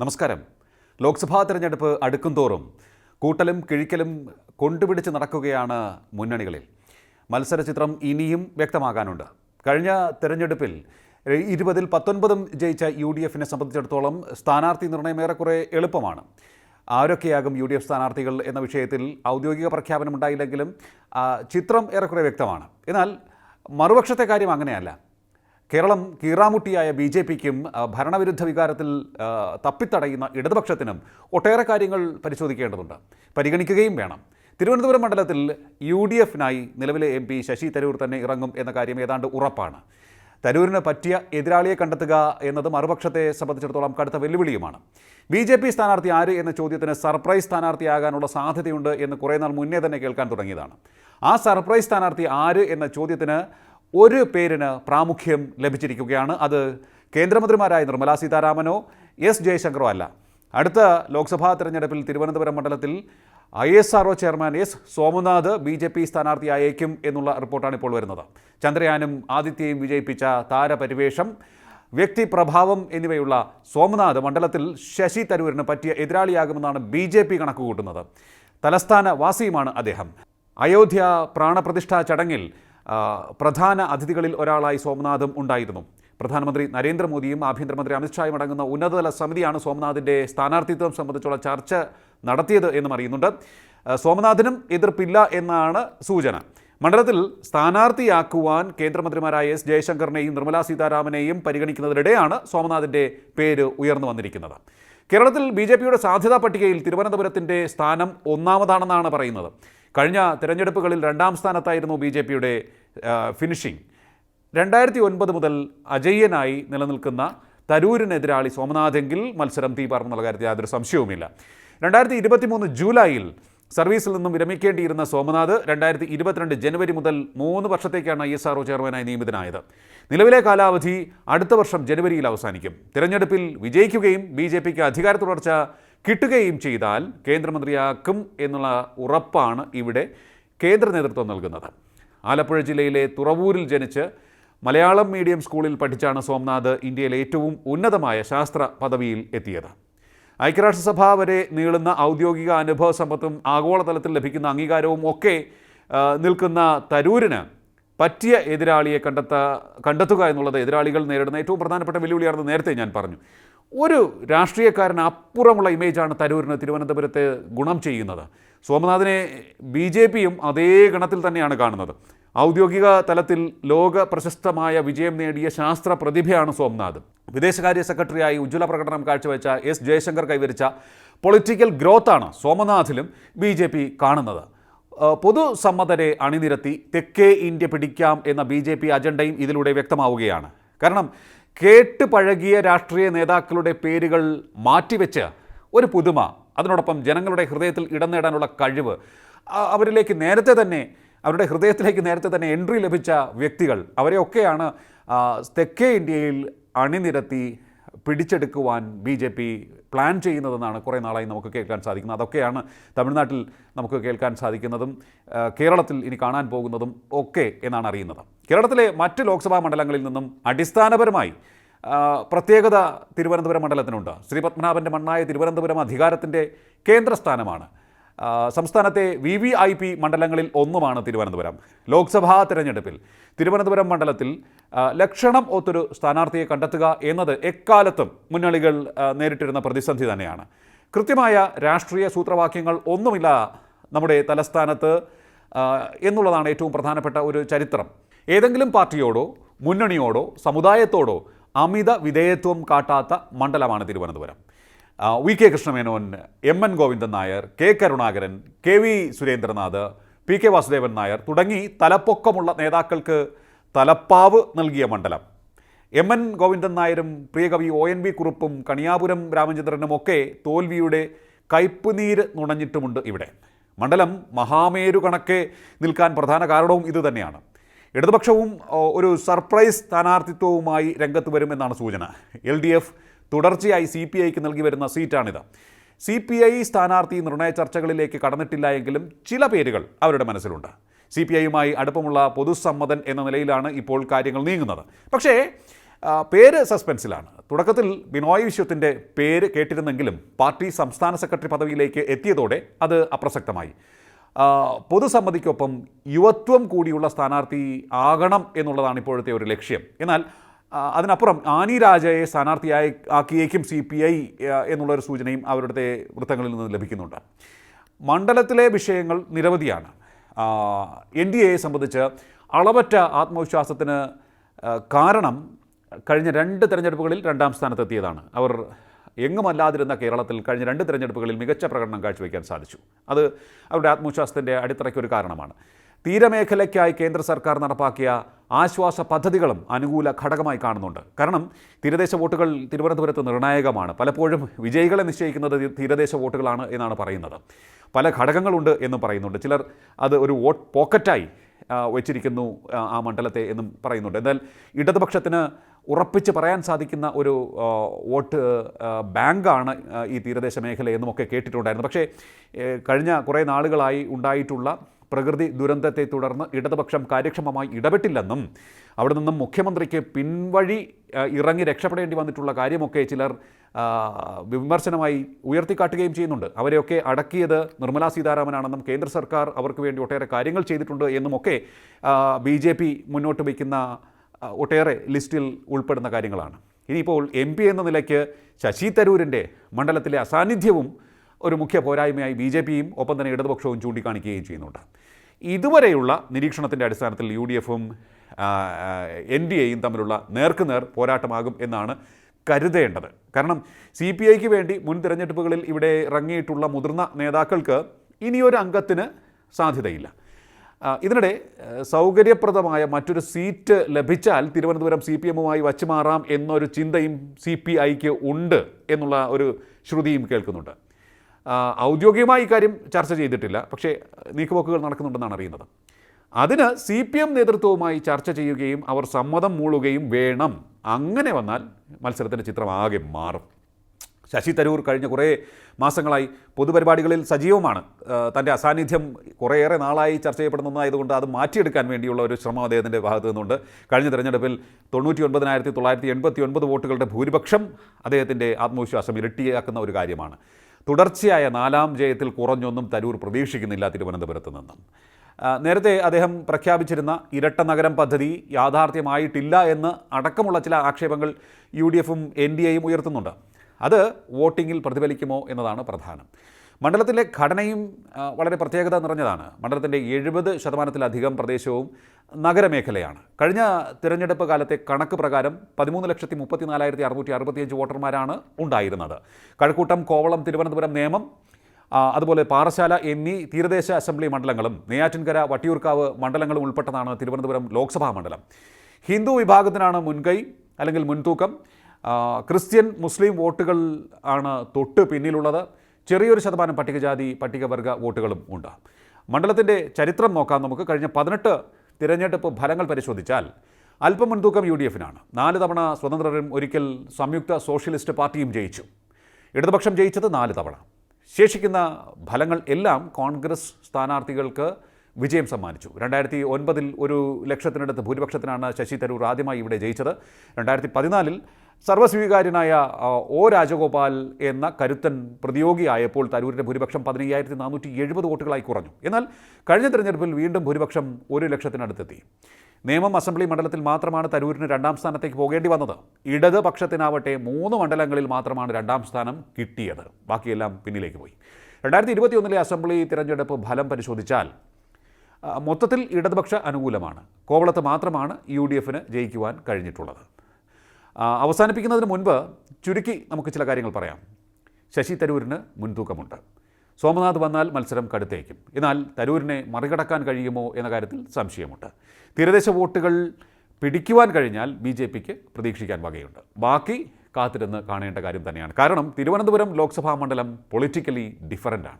നമസ്കാരം. ലോക്സഭാ തെരഞ്ഞെടുപ്പ് അടുക്കും തോറും കൂട്ടലും കിഴിക്കലും കൊണ്ടുപിടിച്ച് നടക്കുകയാണ് മുന്നണികളിൽ. മത്സരചിത്രം ഇനിയും വ്യക്തമാകാനുണ്ട്. കഴിഞ്ഞ തെരഞ്ഞെടുപ്പിൽ ഇരുപതിൽ പത്തൊൻപതും ജയിച്ച യു ഡി എഫിനെ സംബന്ധിച്ചിടത്തോളം സ്ഥാനാർത്ഥി നിർണയം ഏറെക്കുറെ എളുപ്പമാണ്. ആരൊക്കെയാകും യു ഡി എഫ് സ്ഥാനാർത്ഥികൾ എന്ന വിഷയത്തിൽ ഔദ്യോഗിക പ്രഖ്യാപനം ഉണ്ടായില്ലെങ്കിലും ചിത്രം ഏറെക്കുറെ വ്യക്തമാണ്. എന്നാൽ മറുപക്ഷത്തെ കാര്യം അങ്ങനെയല്ല. കേരളം കീറാമുട്ടിയായ ബി ജെ പിക്കും ഭരണവിരുദ്ധ വികാരത്തിൽ തപ്പിത്തടയുന്ന ഇടതുപക്ഷത്തിനും ഒട്ടേറെ കാര്യങ്ങൾ പരിശോധിക്കേണ്ടതുണ്ട്. പരിഗണിക്കുകയും വേണം. തിരുവനന്തപുരം മണ്ഡലത്തിൽ യു ഡി എഫിനായി നിലവിലെ എം പി ശശി തരൂർ തന്നെ ഇറങ്ങും എന്ന കാര്യം ഏതാണ്ട് ഉറപ്പാണ്. തരൂരിന് പറ്റിയ എതിരാളിയെ കണ്ടെത്തുക എന്നത് മറുപക്ഷത്തെ സംബന്ധിച്ചിടത്തോളം കടുത്ത വെല്ലുവിളിയുമാണ്. ബി ജെ പി സ്ഥാനാർത്ഥി ആര് എന്ന ചോദ്യത്തിന് സർപ്രൈസ് സ്ഥാനാർത്ഥിയാകാനുള്ള സാധ്യതയുണ്ട് എന്ന് കുറേ നാൾ മുന്നേ തന്നെ കേൾക്കാൻ തുടങ്ങിയതാണ്. ആ സർപ്രൈസ് സ്ഥാനാർത്ഥി ആര് എന്ന ചോദ്യത്തിന് ഒരു പേരിന് പ്രാമുഖ്യം ലഭിച്ചിരിക്കുകയാണ്. അത് കേന്ദ്രമന്ത്രിമാരായ നിർമ്മലാ സീതാരാമനോ എസ് ജയശങ്കറോ അല്ല. അടുത്ത ലോക്സഭാ തെരഞ്ഞെടുപ്പിൽ തിരുവനന്തപുരം മണ്ഡലത്തിൽ I S R chairman S Somanath B J P സ്ഥാനാർത്ഥിയായേക്കും എന്നുള്ള റിപ്പോർട്ടാണ് ഇപ്പോൾ വരുന്നത്. ചന്ദ്രയാനും ആദിത്യയും വിജയിപ്പിച്ച താരപരിവേഷം വ്യക്തിപ്രഭാവം എന്നിവയുള്ള സോമനാഥ് മണ്ഡലത്തിൽ ശശി തരൂരിന് പറ്റിയ എതിരാളിയാകുമെന്നാണ് ബി ജെ പി കണക്കുകൂട്ടുന്നത്. തലസ്ഥാന വാസിയുമാണ് അദ്ദേഹം. അയോധ്യ പ്രാണപ്രതിഷ്ഠാ ചടങ്ങിൽ പ്രധാന അതിഥികളിൽ ഒരാളായി സോമനാഥും ഉണ്ടായിരുന്നു. പ്രധാനമന്ത്രി നരേന്ദ്രമോദിയും ആഭ്യന്തരമന്ത്രി അമിത്ഷായും അടങ്ങുന്ന ഉന്നതതല സമിതിയാണ് സോമനാഥിന്റെ സ്ഥാനാർത്ഥിത്വം സംബന്ധിച്ചുള്ള ചർച്ച നടത്തിയത് എന്നും അറിയുന്നുണ്ട്. സോമനാഥിനും എതിർപ്പില്ല എന്നാണ് സൂചന. മണ്ഡലത്തിൽ സ്ഥാനാർത്ഥിയാക്കുവാൻ കേന്ദ്രമന്ത്രിമാരായ എസ് ജയശങ്കറിനെയും നിർമ്മലാ സീതാരാമനെയും പരിഗണിക്കുന്നതിനിടെയാണ് സോമനാഥിന്റെ പേര് ഉയർന്നു വന്നിരിക്കുന്നത്. കേരളത്തിൽ ബി ജെ പിയുടെ സാധ്യതാ പട്ടികയിൽ തിരുവനന്തപുരത്തിന്റെ സ്ഥാനം ഒന്നാമതാണെന്നാണ് പറയുന്നത്. കഴിഞ്ഞ തിരഞ്ഞെടുപ്പുകളിൽ രണ്ടാം സ്ഥാനത്തായിരുന്നു ബി ജെ പിയുടെ ഫിനിഷിംഗ്. രണ്ടായിരത്തി ഒൻപത് മുതൽ അജയ്യനായി നിലനിൽക്കുന്ന തരൂരിനെതിരാളി സോമനാഥെങ്കിൽ മത്സരം തീ പറന്നുള്ള കാര്യത്തിൽ യാതൊരു സംശയവുമില്ല. രണ്ടായിരത്തി ഇരുപത്തിമൂന്ന് ജൂലൈയിൽ സർവീസിൽ നിന്നും വിരമിക്കേണ്ടിയിരുന്ന സോമനാഥ് രണ്ടായിരത്തി ഇരുപത്തിരണ്ട് ജനുവരി മുതൽ മൂന്ന് വർഷത്തേക്കാണ് ഐ എസ് ആർ ചെയർമാനായി നിയമിതനായത്. നിലവിലെ കാലാവധി അടുത്ത വർഷം ജനുവരിയിൽ അവസാനിക്കും. തിരഞ്ഞെടുപ്പിൽ വിജയിക്കുകയും ബി ജെ പിക്ക് അധികാര തുടർച്ച കിട്ടുകയും ചെയ്താൽ കേന്ദ്രമന്ത്രിയാക്കും എന്നുള്ള ഉറപ്പാണ് ഇവിടെ കേന്ദ്ര നേതൃത്വം നൽകുന്നത്. ആലപ്പുഴ ജില്ലയിലെ തുറവൂരിൽ ജനിച്ച് മലയാളം മീഡിയം സ്കൂളിൽ പഠിച്ചാണ് സോംനാഥ് ഇന്ത്യയിലെ ഏറ്റവും ഉന്നതമായ ശാസ്ത്ര പദവിയിൽ എത്തിയത്. ഐക്യരാഷ്ട്രസഭ വരെ നീളുന്ന ഔദ്യോഗിക അനുഭവ സമ്പത്തും ആഗോളതലത്തിൽ ലഭിക്കുന്ന അംഗീകാരവും ഒക്കെ നിൽക്കുന്ന തരൂരിന് പറ്റിയ എതിരാളിയെ കണ്ടെത്ത കണ്ടെത്തുക എന്നുള്ളത് എതിരാളികൾ നേരിടുന്ന ഏറ്റവും പ്രധാനപ്പെട്ട വെല്ലുവിളിയാണെന്ന് നേരത്തെ ഞാൻ പറഞ്ഞു. ഒരു രാഷ്ട്രീയക്കാരന് അപ്പുറമുള്ള ഇമേജാണ് തരൂരിന് തിരുവനന്തപുരത്തെ ഗുണം ചെയ്യുന്നത്. സോമനാഥിനെ ബി ജെ പിയും അതേ ഗണത്തിൽ തന്നെയാണ് കാണുന്നത്. ഔദ്യോഗിക തലത്തിൽ ലോക പ്രശസ്തമായ വിജയം നേടിയ ശാസ്ത്ര പ്രതിഭയാണ് സോംനാഥ് വിദേശകാര്യ സെക്രട്ടറിയായി ഉജ്ജ്വല പ്രകടനം കാഴ്ചവെച്ച എസ് ജയശങ്കർ കൈവരിച്ച പൊളിറ്റിക്കൽ ഗ്രോത്താണ് സോമനാഥിലും ബി ജെ പി കാണുന്നത്. പൊതുസമ്മതരെ അണിനിരത്തി തെക്കേ ഇന്ത്യ പിടിക്കാം എന്ന ബി ജെ പി അജണ്ടയും ഇതിലൂടെ വ്യക്തമാവുകയാണ്. കാരണം കേട്ട് പഴകിയ രാഷ്ട്രീയ നേതാക്കളുടെ പേരുകൾ മാറ്റിവെച്ച് ഒരു പുതുമ അതിനോടൊപ്പം ജനങ്ങളുടെ ഹൃദയത്തിൽ ഇടം നേടാനുള്ള കഴിവ് അവരിലേക്ക് നേരത്തെ തന്നെ അവരുടെ ഹൃദയത്തിലേക്ക് നേരത്തെ തന്നെ എൻട്രി ലഭിച്ച വ്യക്തികൾ അവരെയൊക്കെയാണ് തെക്കേ ഇന്ത്യയിൽ അണിനിരത്തി പിടിച്ചെടുക്കുവാൻ ബി ജെ പി പ്ലാൻ ചെയ്യുന്നതെന്നാണ് കുറേ നാളായി നമുക്ക് കേൾക്കാൻ സാധിക്കുന്നത്. അതൊക്കെയാണ് തമിഴ്നാട്ടിൽ നമുക്ക് കേൾക്കാൻ സാധിക്കുന്നതും കേരളത്തിൽ ഇനി കാണാൻ പോകുന്നതും ഒക്കെ എന്നാണ് അറിയുന്നത്. കേരളത്തിലെ മറ്റ് ലോക്സഭാ മണ്ഡലങ്ങളിൽ നിന്നും അടിസ്ഥാനപരമായി പ്രത്യേകത തിരുവനന്തപുരം മണ്ഡലത്തിനുണ്ട്. ശ്രീ പത്മനാഭന്റെ മണ്ണായ തിരുവനന്തപുരം അധികാരത്തിന്റെ കേന്ദ്രസ്ഥാനമാണ്. സംസ്ഥാനത്തെ വി വി ഐ പി മണ്ഡലങ്ങളിൽ ഒന്നുമാണ് തിരുവനന്തപുരം. ലോക്സഭാ തിരഞ്ഞെടുപ്പിൽ തിരുവനന്തപുരം മണ്ഡലത്തിൽ ലക്ഷണം ഒത്തൊരു സ്ഥാനാർത്ഥിയെ കണ്ടെത്തുക എന്നത് എക്കാലത്തും മുന്നണികൾ നേരിട്ടിരുന്ന പ്രതിസന്ധി തന്നെയാണ്. കൃത്യമായ രാഷ്ട്രീയ സൂത്രവാക്യങ്ങൾ ഒന്നുമില്ല നമ്മുടെ തലസ്ഥാനത്ത് എന്നുള്ളതാണ് ഏറ്റവും പ്രധാനപ്പെട്ട ഒരു ചരിത്രം. ഏതെങ്കിലും പാർട്ടിയോടോ മുന്നണിയോടോ സമുദായത്തോടോ അമിത വിധേയത്വം കാട്ടാത്ത മണ്ഡലമാണ് Thiruvananthapuram. V K Krishna Menon M N Govindan Nair K Karunakaran K V Surendranath P K Vasudevan Nair തുടങ്ങി തലപ്പൊക്കമുള്ള നേതാക്കൾക്ക് തലപ്പാവ് നൽകിയ മണ്ഡലം. എം എൻ ഗോവിന്ദൻ നായരും പ്രിയകവി ഒ എൻ വി കുറുപ്പും കണിയാപുരം രാമചന്ദ്രനും ഒക്കെ തോൽവിയുടെ കയ്പുനീര് നുണഞ്ഞിട്ടുമുണ്ട് ഇവിടെ. മണ്ഡലം മഹാമേരു കണക്കെ നിൽക്കാൻ പ്രധാന കാരണവും ഇതുതന്നെയാണ് ഇടതുപക്ഷവും ഒരു സർപ്രൈസ് സ്ഥാനാർത്ഥിത്വവുമായി രംഗത്ത് വരുമെന്നാണ് സൂചന. എൽ ഡി എഫ് തുടർച്ചയായി സി പി ഐക്ക് നൽകി വരുന്ന സീറ്റാണിത്. സി പി ഐ സ്ഥാനാർത്ഥി നിർണയ ചർച്ചകളിലേക്ക് കടന്നിട്ടില്ല എങ്കിലും ചില പേരുകൾ അവരുടെ മനസ്സിലുണ്ട്. സി പി ഐയുമായി അടുപ്പമുള്ള പൊതുസമ്മതൻ എന്ന നിലയിലാണ് ഇപ്പോൾ കാര്യങ്ങൾ നീങ്ങുന്നത്. പക്ഷേ പേര് സസ്പെൻസിലാണ്. തുടക്കത്തിൽ ബിനോയ് വിശ്വത്തിന്റെ പേര് കേട്ടിരുന്നെങ്കിലും പാർട്ടി സംസ്ഥാന സെക്രട്ടറി പദവിയിലേക്ക് എത്തിയതോടെ അത് അപ്രസക്തമായി. പൊതുസമ്മതിക്കൊപ്പം യുവത്വം കൂടിയുള്ള സ്ഥാനാർത്ഥി ആകണം എന്നുള്ളതാണ് ഇപ്പോഴത്തെ ഒരു ലക്ഷ്യം. എന്നാൽ അതിനപ്പുറം ആനി രാജയെ സ്ഥാനാർത്ഥിയായി ആക്കിയേക്കും സി പി ഐ എന്നുള്ളൊരു സൂചനയും അവരുടെ വൃത്തങ്ങളിൽ നിന്ന് ലഭിക്കുന്നുണ്ട്. മണ്ഡലത്തിലെ വിഷയങ്ങൾ നിരവധിയാണ്. എൻ ഡി എയെ സംബന്ധിച്ച് അളവറ്റ ആത്മവിശ്വാസത്തിന് കാരണം കഴിഞ്ഞ രണ്ട് തെരഞ്ഞെടുപ്പുകളിൽ രണ്ടാം സ്ഥാനത്തെത്തിയതാണ്. അവർ എങ്ങുമല്ലാതിരുന്ന കേരളത്തിൽ കഴിഞ്ഞ രണ്ട് തിരഞ്ഞെടുപ്പുകളിൽ മികച്ച പ്രകടനം കാഴ്ചവെക്കാൻ സാധിച്ചു. അത് അവരുടെ ആത്മവിശ്വാസത്തിന്റെ അടിത്തറയ്ക്കൊരു കാരണമാണ്. തീരമേഖലയ്ക്കായി കേന്ദ്ര സർക്കാർ നടപ്പാക്കിയ ആശ്വാസ പദ്ധതികളും അനുകൂല ഘടകമായി കാണുന്നുണ്ട്. കാരണം തീരദേശ വോട്ടുകൾ തിരുവനന്തപുരത്ത് നിർണായകമാണ്. പലപ്പോഴും വിജയികളെ നിശ്ചയിക്കുന്നത് തീരദേശ വോട്ടുകളാണ് എന്നാണ് പറയുന്നത്. പല ഘടകങ്ങളുണ്ട് എന്നും പറയുന്നുണ്ട്. ചിലർ അത് ഒരു വോട്ട് പോക്കറ്റായി വെച്ചിരിക്കുന്നു ആ, മണ്ഡലത്തെ എന്നും പറയുന്നുണ്ട്. എന്നാൽ ഇടതുപക്ഷത്തിന് ഉറപ്പിച്ച് പറയാൻ സാധിക്കുന്ന ഒരു വോട്ട് ബാങ്കാണ് ഈ തീരദേശ മേഖല എന്നുമൊക്കെ കേട്ടിട്ടുണ്ടായിരുന്നു. പക്ഷേ കഴിഞ്ഞ കുറേ നാളുകളായി ഉണ്ടായിട്ടുള്ള പ്രകൃതി ദുരന്തത്തെ തുടർന്ന് ഇടതുപക്ഷം കാര്യക്ഷമമായി ഇടപെട്ടില്ലെന്നും അവിടെ നിന്നും മുഖ്യമന്ത്രിക്ക് പിൻവഴി ഇറങ്ങി രക്ഷപ്പെടേണ്ടി വന്നിട്ടുള്ള കാര്യമൊക്കെ ചിലർ വിമർശനമായി ഉയർത്തിക്കാട്ടുകയും ചെയ്യുന്നുണ്ട്. അവരെയൊക്കെ അടക്കിയത് നിർമ്മലാ സീതാരാമനാണെന്നും കേന്ദ്ര സർക്കാർ അവർക്ക് വേണ്ടി ഒട്ടേറെ കാര്യങ്ങൾ ചെയ്തിട്ടുണ്ട് എന്നുമൊക്കെ ബി ജെ പി മുന്നോട്ട് വയ്ക്കുന്ന ഒട്ടേറെ ലിസ്റ്റിൽ ഉൾപ്പെടുന്ന കാര്യങ്ങളാണ്. ഇനിയിപ്പോൾ എം പി എന്ന നിലയ്ക്ക് ശശി തരൂരിന്റെ മണ്ഡലത്തിലെ അസാന്നിധ്യവും ഒരു മുഖ്യ പോരായ്മയായി ബി ജെ പിയും ഒപ്പം തന്നെ ഇടതുപക്ഷവും ചൂണ്ടിക്കാണിക്കുകയും ചെയ്യുന്നുണ്ട്. ഇതുവരെയുള്ള നിരീക്ഷണത്തിന്റെ അടിസ്ഥാനത്തിൽ യു ഡി എഫും എൻ ഡി എയും തമ്മിലുള്ള നേർക്കുനേർ പോരാട്ടമാകും എന്നാണ് കരുതേണ്ടത്. കാരണം സി പി ഐക്ക് വേണ്ടി മുൻ തിരഞ്ഞെടുപ്പുകളിൽ ഇവിടെ ഇറങ്ങിയിട്ടുള്ള മുതിർന്ന നേതാക്കൾക്ക് ഇനിയൊരു അംഗത്തിന് സാധ്യതയില്ല. ഇതിനിടെ സൗകര്യപ്രദമായ മറ്റൊരു സീറ്റ് ലഭിച്ചാൽ തിരുവനന്തപുരം സി പി എമ്മുമായി വച്ചുമാറാം എന്നൊരു ചിന്തയും സി പി ഐക്ക് ഉണ്ട് എന്നുള്ള ഒരു ശ്രുതിയും കേൾക്കുന്നുണ്ട്. ഔദ്യോഗികമായി ഇക്കാര്യം ചർച്ച ചെയ്തിട്ടില്ല. പക്ഷേ നീക്കുപോക്കുകൾ നടക്കുന്നുണ്ടെന്നാണ് അറിയുന്നത്. അതിന് സി പി എം നേതൃത്വവുമായി ചർച്ച ചെയ്യുകയും അവർ സമ്മതം മൂളുകയും വേണം. അങ്ങനെ വന്നാൽ മത്സരത്തിന്റെ ചിത്രം ആകെ മാറും. ശശി തരൂർ കഴിഞ്ഞ കുറേ മാസങ്ങളായി പൊതുപരിപാടികളിൽ സജീവമാണ്. തന്റെ അസാന്നിധ്യം കുറേയേറെ നാളായി ചർച്ച ചെയ്യപ്പെടുന്നതായതുകൊണ്ട് അത് മാറ്റിയെടുക്കാൻ വേണ്ടിയുള്ള ഒരു ശ്രമം അദ്ദേഹത്തിന്റെ ഭാഗത്തു നിന്നുണ്ട്. കഴിഞ്ഞ തെരഞ്ഞെടുപ്പിൽ തൊണ്ണൂറ്റി ഒൻപതിനായിരത്തി തൊള്ളായിരത്തി എൺപത്തി ഒൻപത് വോട്ടുകളുടെ ഭൂരിപക്ഷം അദ്ദേഹത്തിന്റെ ആത്മവിശ്വാസം ഇരട്ടിയാക്കുന്ന ഒരു കാര്യമാണ്. തുടർച്ചയായ നാലാം ജയത്തിൽ കുറഞ്ഞൊന്നും തരൂർ പ്രതീക്ഷിക്കുന്നില്ല തിരുവനന്തപുരത്ത് നിന്നും. നേരത്തെ അദ്ദേഹം പ്രഖ്യാപിച്ചിരുന്ന ഇരട്ട നഗരം പദ്ധതി യാഥാർത്ഥ്യമായിട്ടില്ല എന്ന് അടക്കമുള്ള ചില ആക്ഷേപങ്ങൾ യു ഡി എഫും എൻ ഡി എയും ഉയർത്തുന്നുണ്ട്. അത് വോട്ടിങ്ങിൽ പ്രതിഫലിക്കുമോ എന്നതാണ് പ്രധാനം. മണ്ഡലത്തിലെ ഘടനയും വളരെ പ്രത്യേകത നിറഞ്ഞതാണ്. മണ്ഡലത്തിന്റെ എഴുപത് ശതമാനത്തിലധികം പ്രദേശവും നഗരമേഖലയാണ്. കഴിഞ്ഞ തിരഞ്ഞെടുപ്പ് കാലത്തെ കണക്ക് പ്രകാരം പതിമൂന്ന് ലക്ഷത്തി മുപ്പത്തി നാലായിരത്തി അറുന്നൂറ്റി അറുപത്തിയഞ്ച് വോട്ടർമാരാണ് ഉണ്ടായിരുന്നത്. കഴക്കൂട്ടം കോവളം തിരുവനന്തപുരം നേമം അതുപോലെ പാറശാല എന്നീ തീരദേശ അസംബ്ലി മണ്ഡലങ്ങളും നെയ്യാറ്റിൻകര വട്ടിയൂർക്കാവ് മണ്ഡലങ്ങളും ഉൾപ്പെട്ടതാണ് തിരുവനന്തപുരം ലോക്സഭാ മണ്ഡലം. ഹിന്ദു വിഭാഗത്തിനാണ് മുൻകൈ അല്ലെങ്കിൽ മുൻതൂക്കം. ക്രിസ്ത്യൻ മുസ്ലിം വോട്ടുകൾ ആണ് തൊട്ട് പിന്നിലുള്ളത്. ചെറിയൊരു ശതമാനം പട്ടികജാതി പട്ടികവർഗ വോട്ടുകളും ഉണ്ട്. മണ്ഡലത്തിന്റെ ചരിത്രം നോക്കാം നമുക്ക്. കഴിഞ്ഞ പതിനെട്ട് തിരഞ്ഞെടുപ്പ് ഫലങ്ങൾ പരിശോധിച്ചാൽ അല്പം മുൻതൂക്കം യു ഡി എഫിനാണ് നാല് തവണ സ്വതന്ത്രരും ഒരിക്കൽ സംയുക്ത സോഷ്യലിസ്റ്റ് പാർട്ടിയും ജയിച്ചു. ഇടതുപക്ഷം ജയിച്ചത് നാല് തവണ. ശേഷിക്കുന്ന ഫലങ്ങൾ എല്ലാം കോൺഗ്രസ് സ്ഥാനാർത്ഥികൾക്ക് വിജയം സമ്മാനിച്ചു. രണ്ടായിരത്തി ഒൻപതിൽ ഒരു ലക്ഷത്തിനടുത്ത് ഭൂരിപക്ഷത്തിനാണ് ശശി തരൂർ ആദ്യമായി ഇവിടെ ജയിച്ചത്. രണ്ടായിരത്തി പതിനാലിൽ സർവസ്വീകാര്യനായ ആ, ഒ രാജഗോപാൽ എന്ന കരുത്തൻ പ്രതിയോഗിയായപ്പോൾ തരൂരിന്റെ ഭൂരിപക്ഷം പതിനയ്യായിരത്തി നാനൂറ്റി എഴുപത് വോട്ടുകളായി കുറഞ്ഞു. എന്നാൽ കഴിഞ്ഞ തെരഞ്ഞെടുപ്പിൽ വീണ്ടും ഭൂരിപക്ഷം ഒരു ലക്ഷത്തിനടുത്തെത്തി. നിയമം അസംബ്ലി മണ്ഡലത്തിൽ മാത്രമാണ് തരൂരിന് രണ്ടാം സ്ഥാനത്തേക്ക് പോകേണ്ടി വന്നത്. ഇടത് പക്ഷത്തിനാവട്ടെ മൂന്ന് മണ്ഡലങ്ങളിൽ മാത്രമാണ് രണ്ടാം സ്ഥാനം കിട്ടിയത്. ബാക്കിയെല്ലാം പിന്നിലേക്ക് പോയി. രണ്ടായിരത്തി ഇരുപത്തിയൊന്നിലെ അസംബ്ലി തിരഞ്ഞെടുപ്പ് ഫലം പരിശോധിച്ചാൽ മൊത്തത്തിൽ ഇടതുപക്ഷ അനുകൂലമാണ്. കോവളത്ത് മാത്രമാണ് യു ഡി എഫിന് ജയിക്കുവാൻ കഴിഞ്ഞിട്ടുള്ളത്. അവസാനിപ്പിക്കുന്നതിന് മുൻപ് ചുരുക്കി നമുക്ക് ചില കാര്യങ്ങൾ പറയാം. ശശി തരൂരിന് മുൻതൂക്കമുണ്ട്. സോമനാഥ് വന്നാൽ മത്സരം കടുത്തേക്കും. എന്നാൽ തരൂരിനെ മറികടക്കാൻ കഴിയുമോ എന്ന കാര്യത്തിൽ സംശയമുണ്ട്. തീരദേശ വോട്ടുകൾ പിടിക്കുവാൻ കഴിഞ്ഞാൽ ബി ജെ പിക്ക് പ്രതീക്ഷിക്കാൻ വകയുണ്ട്. ബാക്കി കാത്തിരുന്ന് കാണേണ്ട കാര്യം തന്നെയാണ്. കാരണം തിരുവനന്തപുരം ലോക്സഭാ മണ്ഡലം പൊളിറ്റിക്കലി ഡിഫറന്റ് ആണ്.